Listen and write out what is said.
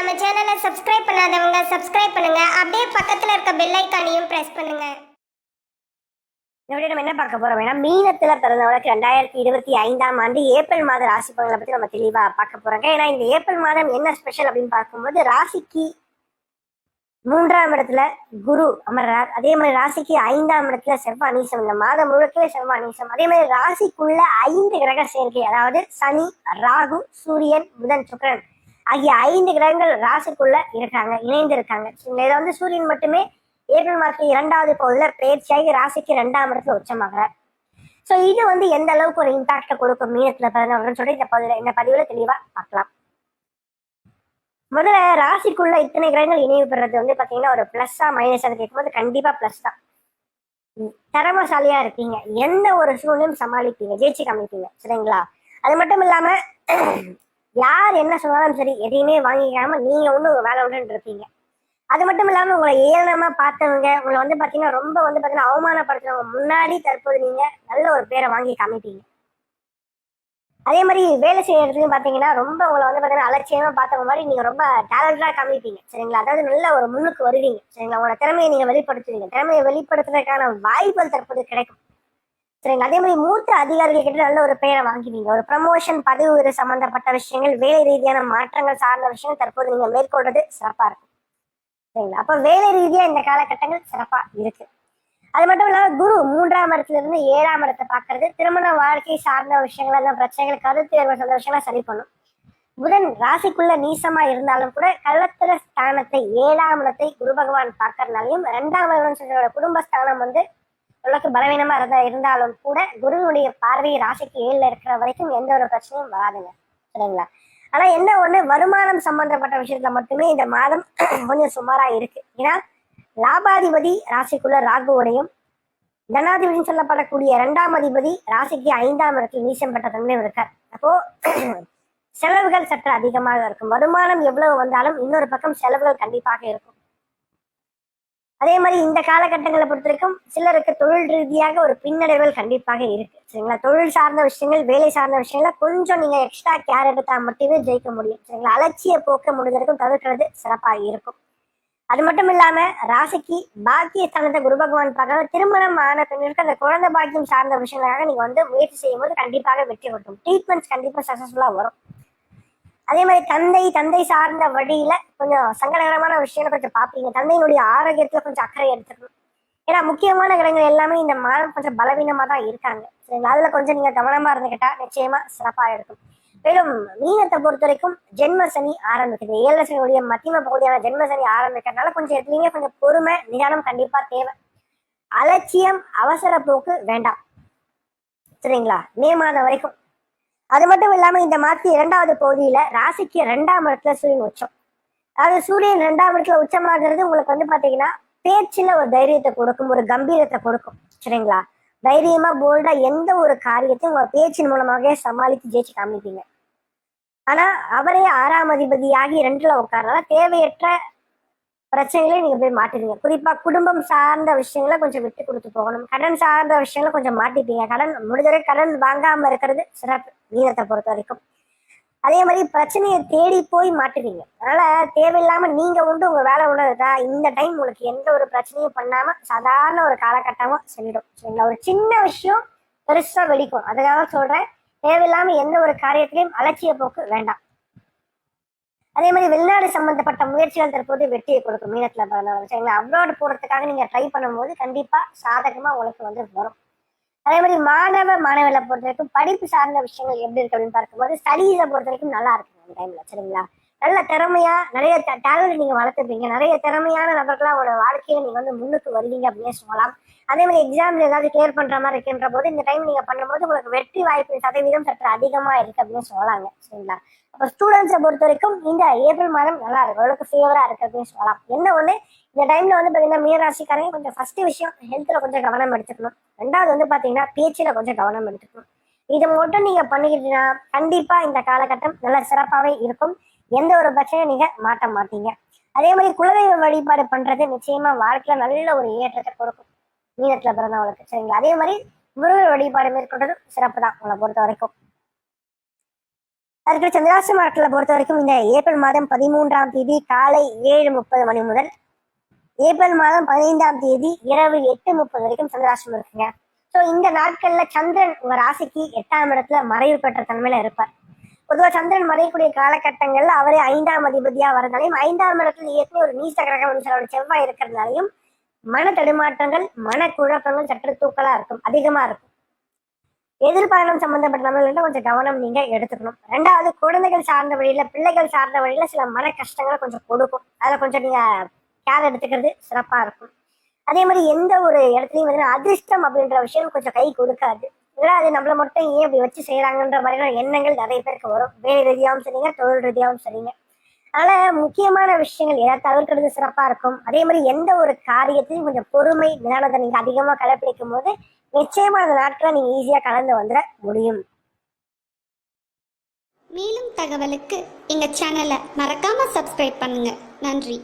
Subscribe பண்ணாதவங்க subscribe பண்ணுங்க. அப்படியே பக்கத்துல இருக்க பெல் ஐக்கானையும் பிரஸ் பண்ணுங்க. இந்த நம்ம என்ன பார்க்க போறோம் வேணா மீனத்துல பிறந்தவங்களுக்கு ரெண்டாயிரத்தி இருபத்தி ஐந்தாம் ஆண்டு ஏப்ரல் மாத ராசி பலன்களை பத்தி நம்ம தெளிவா பார்க்க போறோங்க ஏன்னா இந்த ஏப்ரல் மாதம் என்ன ஸ்பெஷல் அப்படின்னு பார்க்கும்போது ராசிக்கு மூன்றாம் இடத்துல குரு அமர்றார். அதே மாதிரி ராசிக்கு ஐந்தாம் இடத்துல செவ்வாய் நீசம் இந்த மாதம் முழுக்கவே செவ்வாய் நீசம் அதே மாதிரி ராசிக்குள்ள ஐந்து கிரக சேர்க்கை அதாவது சனி ராகு சூரியன் புதன் சுக்கிரன். ஆகிய ஐந்து கிரகங்கள் ராசிக்குள்ள இருக்காங்க இணைந்து இருக்காங்க சரிங்களா? இதுல வந்து சூரியன் மட்டுமே ஏப்ரல் மாதத்துக்கு இரண்டாவது பகுதியில் பயிற்சியாகி ராசிக்கு இரண்டாம் இடத்துல உச்சமாகிறார். ஸோ இது வந்து எந்த அளவுக்கு ஒரு இம்பாக்ட கொடுக்கும் மீனத்துல பிறந்தவர்கள் சொல்லி இந்த பதிவுல இந்த பதிவுல தெளிவா பார்க்கலாம். முதல்ல ராசிக்குள்ள இத்தனை கிரகங்கள் இணைவு பெறது வந்து பாத்தீங்கன்னா ஒரு பிளஸ்ஸா மைனஸா கேட்கும்போது கண்டிப்பா பிளஸ் தான். ம், இருப்பீங்க எந்த ஒரு சூழ்நிலையும் சமாளிப்பீங்க ஜெயிச்சு காமிப்பீங்க. சரிங்களா? அது மட்டும் இல்லாம யார் என்ன சொன்னாலும் சரி எதையுமே வாங்கிக்காம நீங்க ஒண்ணு உங்க வேலை உண்டு இருப்பீங்க. அது மட்டும் இல்லாம உங்களை ஏளனமா பார்த்தவங்க உங்களை வந்து பாத்தீங்கன்னா ரொம்ப வந்து பாத்தீங்கன்னா அவமானப்படுத்துறவங்க முன்னாடி தற்போது நீங்க நல்ல ஒரு பேரை வாங்கி காமிப்பீங்க. அதே மாதிரி வேலை செய்யற இடத்துலையும் பாத்தீங்கன்னா ரொம்ப உங்களை வந்து பாத்தீங்கன்னா அலட்சியமா பார்த்தவங்க மாதிரி நீங்க ரொம்ப டேலண்டா காமிப்பீங்க சரிங்களா? அதாவது நல்ல ஒரு முன்னுக்கு வருவீங்க சரிங்களா? உங்களோட திறமையை நீங்க வெளிப்படுத்துவீங்க. திறமையை வெளிப்படுத்துறதுக்கான வாய்ப்புகள் தற்போது கிடைக்கும். சரிங்க. அதே மாதிரி மூத்த அதிகாரிகள் கிட்ட நல்ல ஒரு பெயரை வாங்குவீங்க ஒரு ப்ரமோஷன் பதவி உயர்வு சம்பந்தப்பட்ட விஷயங்கள் வேலை ரீதியான மாற்றங்கள் சார்ந்த விஷயங்கள் தற்போது நீங்க மேற்கொள்றது சிறப்பா இருக்கும் சரிங்களா? அப்ப வேலை ரீதியா இந்த காலகட்டங்கள் சிறப்பா இருக்கு. அது மட்டும் இல்லாம குரு மூன்றாம் இடத்துல இருந்து ஏழாம் இடத்தை பாக்குறது திருமண வாழ்க்கை சார்ந்த விஷயங்கள் அந்த பிரச்சனைகள் கருத்து வேறுபாடு சார்ந்த விஷயங்களை சரி பண்ணும். புதன் ராசிக்குள்ள நீசமா இருந்தாலும் கூட கள்ளத்திர ஸ்தானத்தை ஏழாம் இடத்தை குரு பகவான் பார்க்கறதுனாலையும் ரெண்டாம் சொல்ற குடும்ப ஸ்தானம் வந்து உனக்கு பலவீனமா இருந்தா இருந்தாலும் கூட குருவினுடைய பார்வை ராசிக்கு ஏழுல இருக்கிற வரைக்கும் எந்த ஒரு பிரச்சனையும் வராதுங்க. சரிங்களா? ஆனா என்ன ஒண்ணு வருமானம் சம்பந்தப்பட்ட விஷயத்துல மட்டுமே இந்த மாதம் கொஞ்சம் சுமாரா இருக்கு. ஏன்னா லாபாதிபதி ராசிக்குள்ள ராகுவோடையும் தனாதிபதினு சொல்லப்படக்கூடிய இரண்டாம் அதிபதி ராசிக்கு ஐந்தாம் இடத்தில் நீசம் பெற்ற தன்மையும் இருக்கார். அப்போ செலவுகள் சற்று அதிகமாக இருக்கும். வருமானம் எவ்வளவு வந்தாலும் இன்னொரு பக்கம் செலவுகள் கண்டிப்பாக இருக்கும். அதே மாதிரி இந்த காலகட்டங்களை பொறுத்த வரைக்கும் சிலருக்கு தொழில் ரீதியாக ஒரு பின்னடைவுகள் கண்டிப்பாக இருக்கு. சரிங்களா? தொழில் சார்ந்த விஷயங்கள் வேலை சார்ந்த விஷயங்கள கொஞ்சம் நீங்க எக்ஸ்ட்ரா கேர் எடுத்தா மட்டுமே ஜெயிக்க முடியும். சரிங்களா? அலட்சிய போக்க முடிஞ்சதற்கும் தவிர்க்கிறது சிறப்பாக இருக்கும். அது மட்டும் இல்லாம ராசிக்கு பாக்கிய ஸ்தானத்தை குரு பகவான் பார்க்கறது திருமணம் ஆன பெண்களுக்கு அந்த குழந்தை பாக்கியம் சார்ந்த விஷயங்களாக நீங்க வந்து முயற்சி செய்யும் போது கண்டிப்பாக வெற்றி கொடுக்கும் ட்ரீட்மெண்ட்ஸ் கண்டிப்பா சக்சஸ்ஃபுல்லா வரும். அதே மாதிரி தந்தை தந்தை சார்ந்த வழியில கொஞ்சம் சங்கடகரமான விஷயம் கொஞ்சம் பார்ப்பீங்க. தந்தையினுடைய ஆரோக்கியத்துல கொஞ்சம் அக்கறை எடுத்துக்கணும். ஏன்னா முக்கியமான கிரகங்கள் எல்லாமே இந்த மாதம் கொஞ்சம் பலவீனமா தான் இருக்காங்க. சரிங்களா? அதுல கொஞ்சம் நீங்க கவனமா இருந்துகிட்டா நிச்சயமா சிறப்பா இருக்கும். மேலும் மீனத்தை பொறுத்த வரைக்கும் ஜென்ம சனி ஆரம்பிக்குது. ஏழு சனியுடைய மத்தியம பகுதியான ஜென்ம சனி ஆரம்பிக்கிறதுனால கொஞ்சம் எதுலையுமே கொஞ்சம் பொறுமை நிதானம் கண்டிப்பா தேவை. அலட்சியம் அவசர போக்கு வேண்டாம். சரிங்களா? மே மாதம் வரைக்கும் அது மட்டும் இல்லாம இந்த மாதத்து இரண்டாவது பகுதியில ராசிக்கு இரண்டாம் இடத்துல சூரியன் உச்சம். அதாவது சூரியன் இரண்டாம் இடத்துல உச்சமாகிறது உங்களுக்கு வந்து பாத்தீங்கன்னா பேச்சுல ஒரு தைரியத்தை கொடுக்கும் ஒரு கம்பீரத்தை கொடுக்கும். சரிங்களா? தைரியமா போல்டா எந்த ஒரு காரியத்தையும் உங்க பேச்சின் மூலமாகவே சமாளித்து ஜெயிச்சு காமிப்பீங்க. ஆனா அவரே ஆறாம் அதிபதியாகி ரெண்டுல உட்கார்றதால தேவையற்ற பிரச்சனைகளையும் நீங்க போய் மாட்டுவீங்க குறிப்பா குடும்பம் சார்ந்த விஷயங்களை கொஞ்சம் விட்டு கொடுத்து போகணும். கடன் சார்ந்த விஷயங்களை கொஞ்சம் மாட்டிப்பீங்க. கடன் முடிஞ்சவரை கடன் வாங்காம இருக்கிறது சிறப்பு வீரத்தை பொறுத்த வரைக்கும். அதே மாதிரி பிரச்சனையை தேடி போய் மாட்டுவீங்க. அதனால தேவையில்லாம நீங்க உண்டு உங்க வேலை உள்ளதா இந்த டைம் உங்களுக்கு எந்த ஒரு பிரச்சனையும் பண்ணாம சாதாரண ஒரு காலகட்டமா செல்லிடும் சரிங்களா? ஒரு சின்ன விஷயம் பெருசா வெடிக்கும். அதுக்காக சொல்றேன். தேவையில்லாம எந்த ஒரு காரியத்திலையும் அலட்சிய போக்கு வேண்டாம். அதே மாதிரி வெளிநாடு சம்பந்தப்பட்ட முயற்சிகள் தற்போது வெற்றியை கொடுக்கும் மீனத்தில் பிறந்தவங்க சரிங்களா அப்ராட் போறதுக்காக நீங்க ட்ரை பண்ணும்போது கண்டிப்பா சாதகமா உங்களுக்கு வந்து வரும். அதே மாதிரி மாணவ மாணவர்களை பொறுத்த வரைக்கும் படிப்பு சார்ந்த விஷயங்கள் எப்படி இருக்கு அப்படின்னு பார்க்கும்போது ஸ்டடீஸை பொறுத்த வரைக்கும் நல்லா இருக்கு அந்த டைம்ல சரிங்களா? நல்ல திறமையா நிறைய டேலண்ட் நீங்க வளர்த்துப்பீங்க நிறைய திறமையான நபர்களா உங்களோட வாழ்க்கையில நீங்க வந்து முன்னுக்கு வருவீங்க அப்படின்னு சொல்லலாம். அதே மாதிரி எக்ஸாம்ல ஏதாவது கிளியர் பண்ற மாதிரி இருக்கின்ற போது இந்த டைம் நீங்க பண்ணும்போது உங்களுக்கு வெற்றி வாய்ப்பு சதவீதம் சற்று அதிகமா இருக்கு அப்படின்னு சொல்லலாங்க. சரிங்களா? அப்ப ஸ்டூடெண்ட்ஸை பொறுத்த வரைக்கும் இந்த ஏப்ரல் மாதம் நல்லா இருக்கு. ஓரளவுக்கு ஃபேவரா இருக்கு அப்படின்னு சொல்லலாம். என்ன ஒண்ணு? இந்த டைம்ல வந்து பாத்தீங்கன்னா மீனராசிக்காரங்க கொஞ்சம் ஃபர்ஸ்ட் விஷயம் ஹெல்த்ல கொஞ்சம் கவனம் எடுத்துக்கணும். ரெண்டாவது வந்து பாத்தீங்கன்னா பேச்சுல கொஞ்சம் கவனம் எடுத்துக்கணும். இதை மட்டும் நீங்க பண்ணிக்கிட்டீங்கன்னா கண்டிப்பா இந்த காலகட்டம் நல்ல சிறப்பாவே இருக்கும். எந்த ஒரு பிரச்சனையும் நீங்க மாட்ட மாட்டீங்க. அதே மாதிரி குலதெய்வ வழிபாடு பண்றது நிச்சயமா வாழ்க்கையில நல்ல ஒரு ஏற்றத்தை கொடுக்கும். மீனத்துல பிறந்தவங்களுக்கு சரிங்களா? அதே மாதிரி முருகர் வழிபாடு மேற்கொண்டதும் சிறப்பு தான் உங்களை பொறுத்த வரைக்கும். அதுக்கு சந்திராசி நாட்களை பொறுத்த வரைக்கும் இந்த ஏப்ரல் மாதம் பதிமூன்றாம் தேதி காலை ஏழு முப்பது மணி முதல் ஏப்ரல் மாதம் பதினைந்தாம் தேதி இரவு எட்டு முப்பது வரைக்கும் சந்திராசிரமம் இருக்குங்க. ஸோ இந்த நாட்கள்ல சந்திரன் உங்க ராசிக்கு எட்டாம் இடத்துல மறைவு பெற்ற தன்மையில இருப்பார். பொதுவாக சந்திரன் மறையக்கூடிய காலகட்டங்கள்ல அவரே ஐந்தாம் அதிபதியா வரதாலையும் ஐந்தாம் இடத்துல ஏற்கனவே ஒரு நீச கிரகம் செவ்வாய் இருக்கிறதுனாலையும் மன தடுமாற்றங்கள் மன குழப்பங்கள் சற்று தூக்கலா இருக்கும் அதிகமா இருக்கும். எதிர்பாரணம் சம்பந்தப்பட்ட கொஞ்சம் கவனம் நீங்க எடுத்துக்கணும். ரெண்டாவது குழந்தைகள் சார்ந்த வழியில பிள்ளைகள் சார்ந்த வழியில சில மன கஷ்டங்களை கொஞ்சம் கொடுக்கும். அதுல கொஞ்சம் நீங்க கேர் எடுத்துக்கிறது சிறப்பா இருக்கும். அதே மாதிரி எந்த ஒரு இடத்துலையும் வந்து அதிர்ஷ்டம் அப்படின்ற விஷயம் கொஞ்சம் கை கொடுக்காது. ஏன்னா அது நம்மளை மட்டும் ஏன் இப்படி வச்சு செய்கிறாங்கன்ற மாதிரியான எண்ணங்கள் நிறைய பேருக்கு வரும். வேலை ரீதியாகவும் சரிங்க தொழில் ரீதியாகவும் சரிங்க. அதனால் முக்கியமான விஷயங்கள் எதாவது தவிர்க்கிறது சிறப்பாக இருக்கும். அதே மாதிரி எந்த ஒரு காரியத்தையும் கொஞ்சம் பொறுமை நிதானத்தை நீங்கள் அதிகமாக கடைப்பிடிக்கும் போது நிச்சயமாக அந்த நாட்களை நீங்கள் ஈஸியாக கலந்து வந்துட முடியும். மேலும் தகவலுக்கு எங்கள் சேனலை மறக்காமல் சப்ஸ்கிரைப் பண்ணுங்கள் நன்றி.